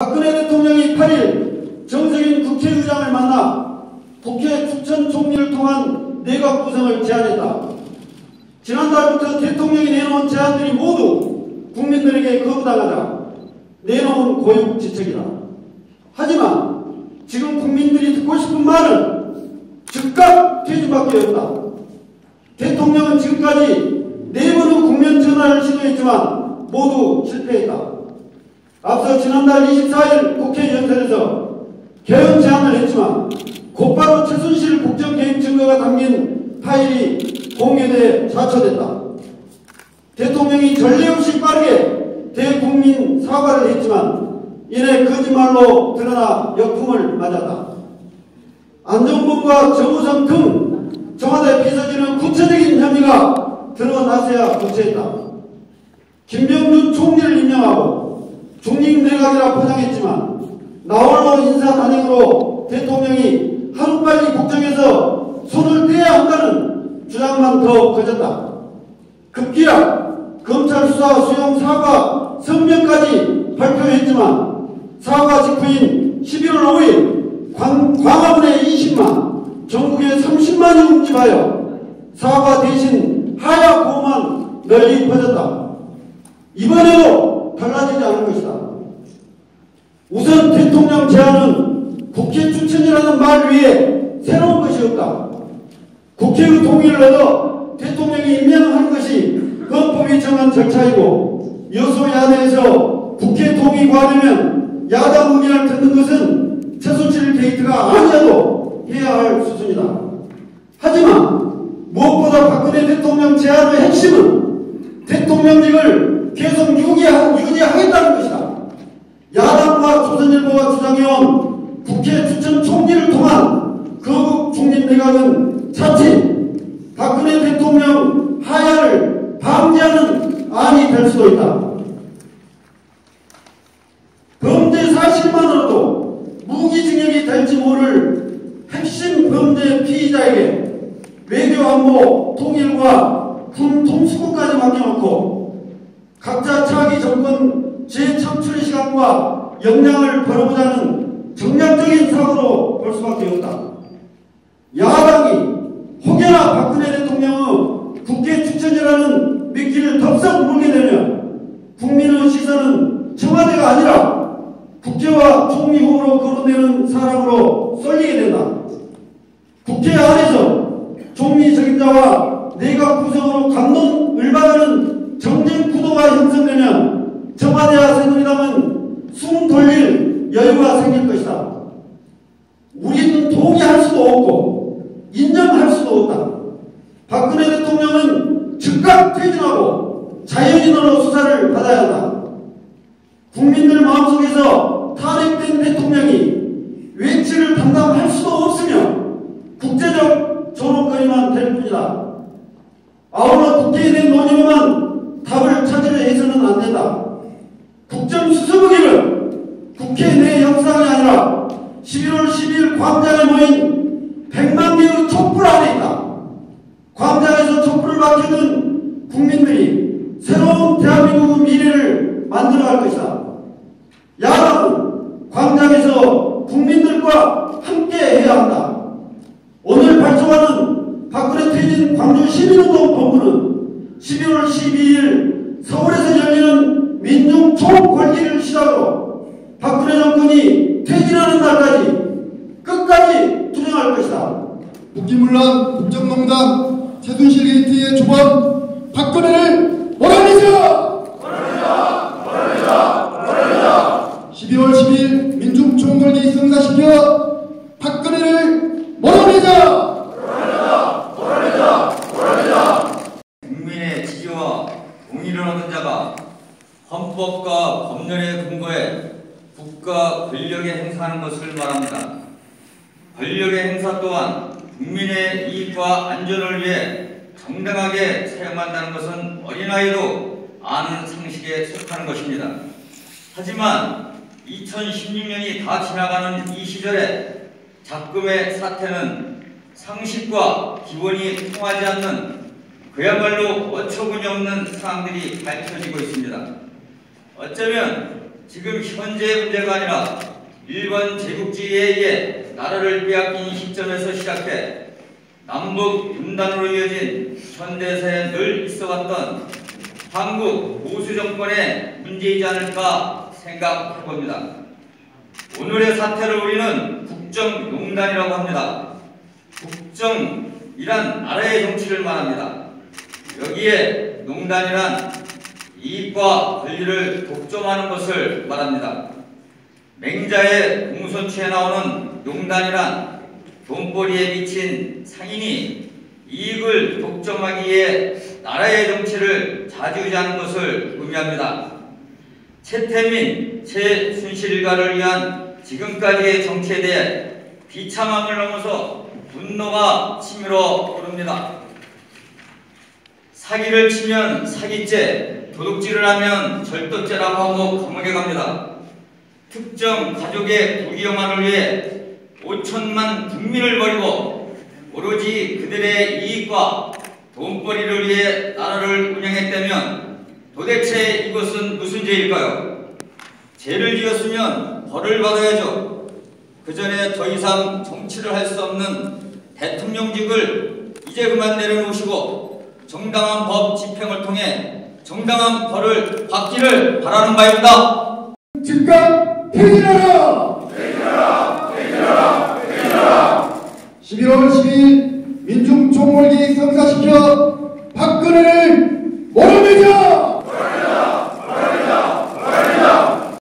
박근혜 대통령이 8일 정세균 국회의장을 만나 국회 추천 총리를 통한 내각 구성을 제안했다. 지난달부터 대통령이 내놓은 제안들이 모두 국민들에게 거부당하자 내놓은 고육지책이다. 하지만 지금 국민들이 듣고 싶은 말은 즉각 퇴진밖에 없다. 대통령은 지금까지 네 번의 국면 전환을 시도했지만 모두 실패했다. 앞서 지난달 24일 국회 연설에서 개헌 제안을 했지만 곧바로 최순실 국정개입 증거가 담긴 파일이 공개돼 자초됐다. 대통령이 전례 없이 빠르게 대국민 사과를 했지만 이내 거짓말로 드러나 역풍을 맞았다. 안정범과 정우성 등 청와대 비서진은 구체적인 혐의가 드러나서야 구체했다. 김병준 총리를 임명하고 중립내각이라 포장했지만 나홀로 인사 단행으로 대통령이 하루빨리 국정에서 손을 떼야 한다는 주장만 더 커졌다. 급기야 검찰 수사 수용 사과 성명까지 발표했지만 사과 직후인 11월 5일 광, 광화문에 20만 전국에 30만이 움집하여 사과 대신 하야 고만 널리 퍼졌다. 이번에도 달라지지 않을 것이다. 우선 대통령 제안은 국회 추천이라는 말 위에 새로운 것이 없다. 국회의 동의를 얻어 대통령이 임명하는 것이 헌법이 정한 절차이고 여소야대에서 국회 동의 과되면 야당 의견을 듣는 것은 최순실 게이트가 아니어도 해야 할 수준이다. 하지만 무엇보다 박근혜 대통령 제안의 핵심은 대통령직을 계속 유지하, 유지하겠다는 것이다. 야당과 조선일보가 주장해온 국회 추천 총리를 통한 거국 중립내각은 자칫 박근혜 대통령 하야를 방지하는 안이 될 수도 있다. 범죄 사실만으로도 무기징역이 될지 모를 핵심 범죄 피의자에게 외교안보 통일과 군 통수권까지 맡겨놓고 시간과 역량을 벌어보자 는 정략적인 사고로 볼 수밖에 없다. 야당이 혹여나 박근혜 대통령의 국회 추천이라는 미끼를 덥석 물게 되면 국민의 시선은 청와대가 아니라 국회와 총리 후보로 거론되는 사람으로 쏠리게 된다. 국회 안에서 총리 적임자와 내각 구성으로 감론을 받는 정쟁 구도가 형성되면 청와대와 새누리당은 숨 돌릴 여유가 생길 것이다. 우리는 동의할 수도 없고 인정할 수도 없다. 박근혜 대통령은 즉각 퇴진하고 자연인으로 수사를 받아야 한다. 국민들 마음속에서 탄핵된 대통령이 외치를 담당할 수도 없으며 국제적 조롱거리만 될 뿐이다. 아울러 국회에 대한 논의로만 답을 찾으려 해서는 안 된다. 국정 만들어갈 것이다. 야당은 광장에서 국민들과 함께 해야 한다. 오늘 발족하는 박근혜 퇴진 광주 시민운동 본부는 12월 12일 서울에서 열리는 민중 총권리를 시작으로 박근혜 정권이 퇴진하는 날까지 끝까지 투쟁할 것이다. 국기문란 국정농단 최순실 게이트의 주범 박근혜 동의를 얻은 자가 헌법과 법률에 근거해 국가 권력에 행사하는 것을 말합니다. 권력의 행사 또한 국민의 이익과 안전을 위해 정당하게 사용한다는 것은 어린아이도 아는 상식에 속하는 것입니다. 하지만 2016년이 다 지나가는 이 시절에 작금의 사태는 상식과 기본이 통하지 않는 그야말로 어처구니 없는 사항들이 밝혀지고 있습니다. 어쩌면 지금 현재의 문제가 아니라 일본 제국주의에 의해 나라를 빼앗긴 시점에서 시작해 남북 분단으로 이어진 현대사에 늘 있어왔던 한국 보수 정권의 문제이지 않을까 생각해 봅니다. 오늘의 사태를 우리는 국정농단이라고 합니다. 국정이란 나라의 정치를 말합니다. 여기에 농단이란 이익과 권리를 독점하는 것을 말합니다. 맹자의 공손치에 나오는 농단이란 돈벌이에 미친 상인이 이익을 독점하기 위해 나라의 정치를 좌지우지하는 것을 의미합니다. 최태민, 최순실 일가를 위한 지금까지의 정치에 대해 비참함을 넘어서 분노가 치밀어 오릅니다. 사기를 치면 사기죄, 도둑질을 하면 절도죄라고 하고 감옥에 갑니다. 특정 가족의 부귀영화를 위해 5천만 국민을 버리고 오로지 그들의 이익과 돈벌이를 위해 나라를 운영했다면 도대체 이것은 무슨 죄일까요? 죄를 지었으면 벌을 받아야죠. 그 전에 더 이상 정치를 할 수 없는 대통령직을 이제 그만 내려놓으시고 정당한 법 집행을 통해 정당한 벌을 받기를 바라는 바입니다. 즉각 퇴진하라! 퇴진하라! 퇴진하라! 퇴진하라! 11월 12일